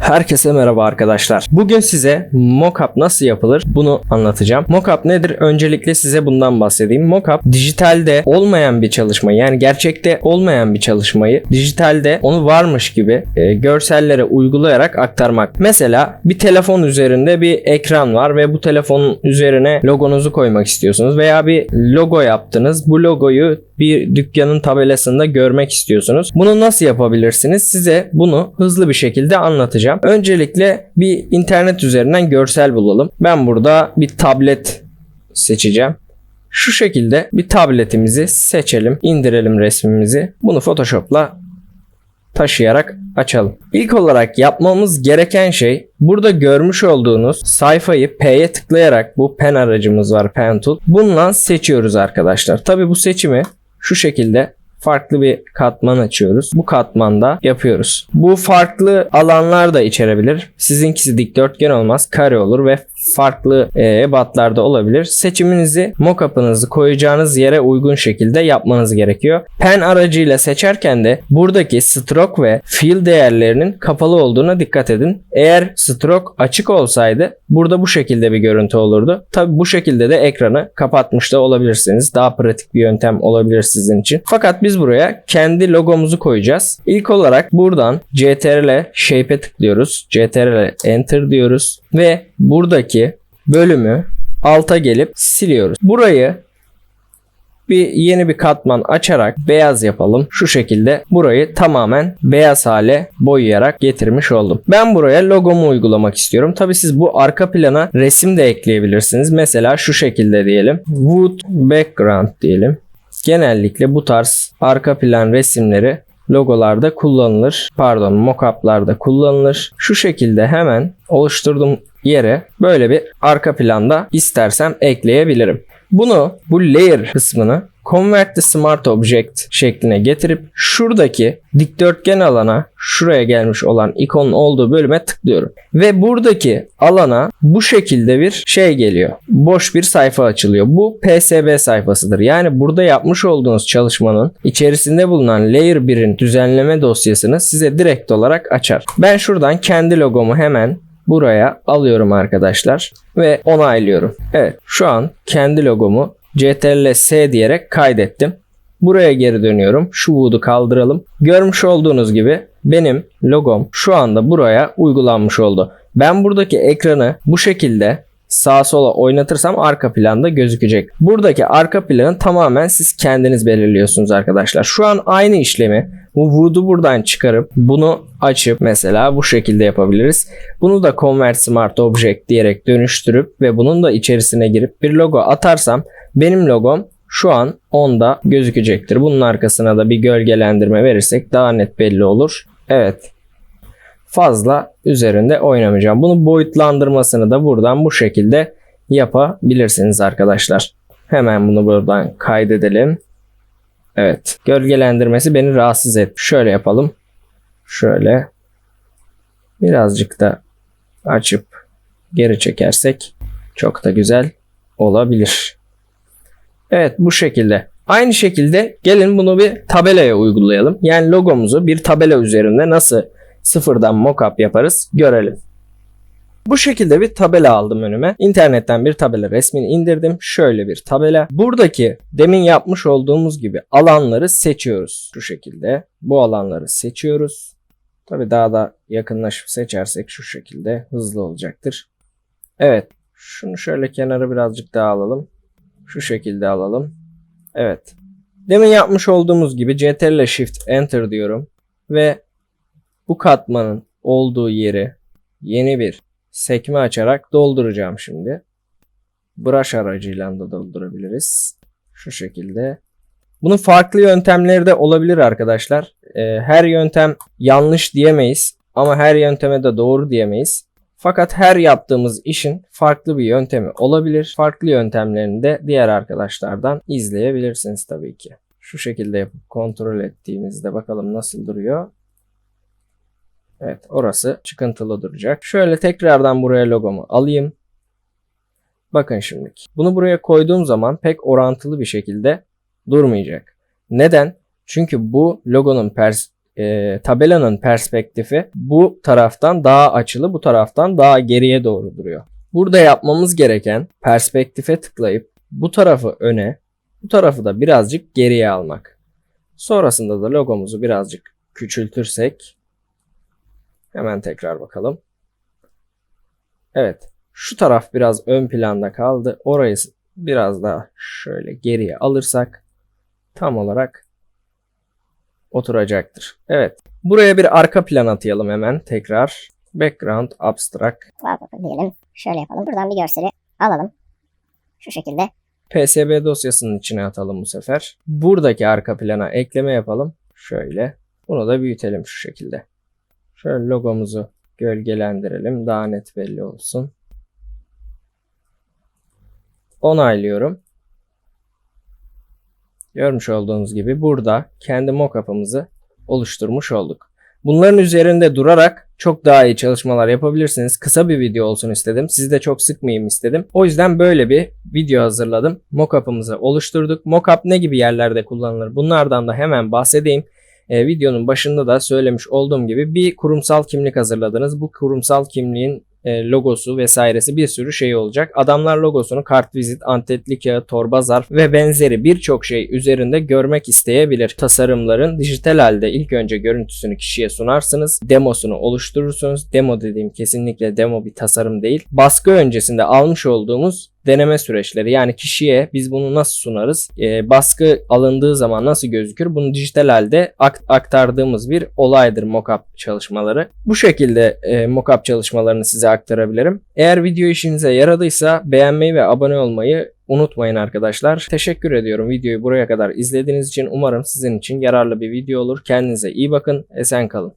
Herkese merhaba arkadaşlar. Bugün size mockup nasıl yapılır bunu anlatacağım. Mockup nedir? Öncelikle size bundan bahsedeyim. Mockup dijitalde olmayan bir çalışmayı yani gerçekte olmayan bir çalışmayı dijitalde onu varmış gibi e, görsellere uygulayarak aktarmak. Mesela bir telefon üzerinde bir ekran var ve bu telefonun üzerine logonuzu koymak istiyorsunuz veya bir logo yaptınız. Bu logoyu bir dükkanın tabelasında görmek istiyorsunuz. Bunu nasıl yapabilirsiniz? Size bunu hızlı bir şekilde anlatacağım. Öncelikle bir internet üzerinden görsel bulalım. Ben burada bir tablet seçeceğim. Şu şekilde bir tabletimizi seçelim, indirelim resmimizi. Bunu Photoshop'la taşıyarak açalım. İlk olarak yapmamız gereken şey burada görmüş olduğunuz sayfayı P'ye tıklayarak bu pen aracımız var pen tool. Bununla seçiyoruz arkadaşlar. Tabi bu seçimi şu şekilde farklı bir katman açıyoruz. Bu katmanda yapıyoruz. Bu farklı alanlar da içerebilir. Sizinkisi dikdörtgen olmaz, kare olur ve farklı e, ebatlarda olabilir. Seçiminizi mockup'ınızı koyacağınız yere uygun şekilde yapmanız gerekiyor. Pen aracıyla seçerken de buradaki stroke ve fill değerlerinin kapalı olduğuna dikkat edin. Eğer stroke açık olsaydı burada bu şekilde bir görüntü olurdu. Tabi bu şekilde de ekranı kapatmış da olabilirsiniz. Daha pratik bir yöntem olabilir sizin için. Fakat biz buraya kendi logomuzu koyacağız. İlk olarak buradan CTRL Shape'e tıklıyoruz. CTRL Enter diyoruz ve buradaki bölümü alta gelip siliyoruz. Burayı bir yeni bir katman açarak beyaz yapalım. Şu şekilde burayı tamamen beyaz hale boyayarak getirmiş oldum. Ben buraya logomu uygulamak istiyorum. Tabi siz bu arka plana resim de ekleyebilirsiniz. Mesela şu şekilde diyelim. Wood background diyelim. Genellikle bu tarz arka plan resimleri logolarda kullanılır. Pardon mockup'larda kullanılır. Şu şekilde hemen oluşturduğum yere böyle bir arka planda istersem ekleyebilirim. Bunu bu layer kısmını Convert to Smart Object şekline getirip şuradaki dikdörtgen alana şuraya gelmiş olan ikonun olduğu bölüme tıklıyorum. Ve buradaki alana bu şekilde bir şey geliyor. Boş bir sayfa açılıyor. Bu PSB sayfasıdır. Yani burada yapmış olduğunuz çalışmanın içerisinde bulunan Layer 1'in düzenleme dosyasını size direkt olarak açar. Ben şuradan kendi logomu hemen buraya alıyorum arkadaşlar ve onaylıyorum. Evet şu an kendi logomu Ctrl S diyerek kaydettim. Buraya geri dönüyorum. Şu wood'u kaldıralım. Görmüş olduğunuz gibi benim logom şu anda buraya uygulanmış oldu. Ben buradaki ekranı bu şekilde sağa sola oynatırsam arka planda gözükecek. Buradaki arka planı tamamen siz kendiniz belirliyorsunuz arkadaşlar. Şu an aynı işlemi bu Wood'u buradan çıkarıp bunu açıp mesela bu şekilde yapabiliriz. Bunu da Convert Smart Object diyerek dönüştürüp ve bunun da içerisine girip bir logo atarsam benim logom şu an onda gözükecektir. Bunun arkasına da bir gölgelendirme verirsek daha net belli olur. Evet. Fazla üzerinde oynamayacağım. Bunu boyutlandırmasını da buradan bu şekilde yapabilirsiniz arkadaşlar. Hemen bunu buradan kaydedelim. Evet. Gölgelendirmesi beni rahatsız et. Şöyle yapalım. Şöyle. Birazcık da açıp geri çekersek çok da güzel olabilir. Evet bu şekilde. Aynı şekilde gelin bunu bir tabelaya uygulayalım. Yani logomuzu bir tabela üzerinde nasıl sıfırdan mockup yaparız görelim. Bu şekilde bir tabela aldım önüme. İnternetten bir tabela resmini indirdim. Şöyle bir tabela. Buradaki demin yapmış olduğumuz gibi alanları seçiyoruz. Şu şekilde bu alanları seçiyoruz. Tabi daha da yakınlaşıp seçersek şu şekilde hızlı olacaktır. Evet. Şunu şöyle kenara birazcık daha alalım. Şu şekilde alalım. Evet. Demin yapmış olduğumuz gibi CTRL Shift Enter diyorum. Ve bu katmanın olduğu yeri yeni bir sekme açarak dolduracağım şimdi. Brush aracıyla da doldurabiliriz. Şu şekilde. Bunun farklı yöntemleri de olabilir arkadaşlar. Ee, her yöntem yanlış diyemeyiz ama her yönteme de doğru diyemeyiz. Fakat her yaptığımız işin farklı bir yöntemi olabilir. Farklı yöntemlerini de diğer arkadaşlardan izleyebilirsiniz tabii ki. Şu şekilde yapıp kontrol ettiğimizde bakalım nasıl duruyor. Evet orası çıkıntılı duracak. Şöyle tekrardan buraya logomu alayım. Bakın şimdi. Bunu buraya koyduğum zaman pek orantılı bir şekilde durmayacak. Neden? Çünkü bu logonun pers e, tabelanın perspektifi bu taraftan daha açılı, bu taraftan daha geriye doğru duruyor. Burada yapmamız gereken perspektife tıklayıp bu tarafı öne, bu tarafı da birazcık geriye almak. Sonrasında da logomuzu birazcık küçültürsek hemen tekrar bakalım. Evet. Şu taraf biraz ön planda kaldı. Orayı biraz daha şöyle geriye alırsak tam olarak oturacaktır. Evet. Buraya bir arka plan atayalım hemen tekrar. Background abstract Wallpaper diyelim. Şöyle yapalım. Buradan bir görseli alalım. Şu şekilde. PSB dosyasının içine atalım bu sefer. Buradaki arka plana ekleme yapalım. Şöyle. Bunu da büyütelim şu şekilde. Şöyle logomuzu gölgelendirelim. Daha net belli olsun. Onaylıyorum. Görmüş olduğunuz gibi burada kendi mockup'ımızı oluşturmuş olduk. Bunların üzerinde durarak çok daha iyi çalışmalar yapabilirsiniz. Kısa bir video olsun istedim. Sizi de çok sıkmayayım istedim. O yüzden böyle bir video hazırladım. Mockup'ımızı oluşturduk. Mockup ne gibi yerlerde kullanılır? Bunlardan da hemen bahsedeyim. Ee, videonun başında da söylemiş olduğum gibi bir kurumsal kimlik hazırladınız. Bu kurumsal kimliğin e, logosu vesairesi bir sürü şey olacak. Adamlar logosunu kartvizit, antetli kağıt, torba zarf ve benzeri birçok şey üzerinde görmek isteyebilir. Tasarımların dijital halde ilk önce görüntüsünü kişiye sunarsınız. Demosunu oluşturursunuz. Demo dediğim kesinlikle demo bir tasarım değil. Baskı öncesinde almış olduğumuz deneme süreçleri. Yani kişiye biz bunu nasıl sunarız? E, baskı alındığı zaman nasıl gözükür? Bunu dijital halde ak- aktardığımız bir olaydır mockup çalışmaları. Bu şekilde e, mockup çalışmalarını size aktarabilirim. Eğer video işinize yaradıysa beğenmeyi ve abone olmayı unutmayın arkadaşlar. Teşekkür ediyorum videoyu buraya kadar izlediğiniz için. Umarım sizin için yararlı bir video olur. Kendinize iyi bakın. Esen kalın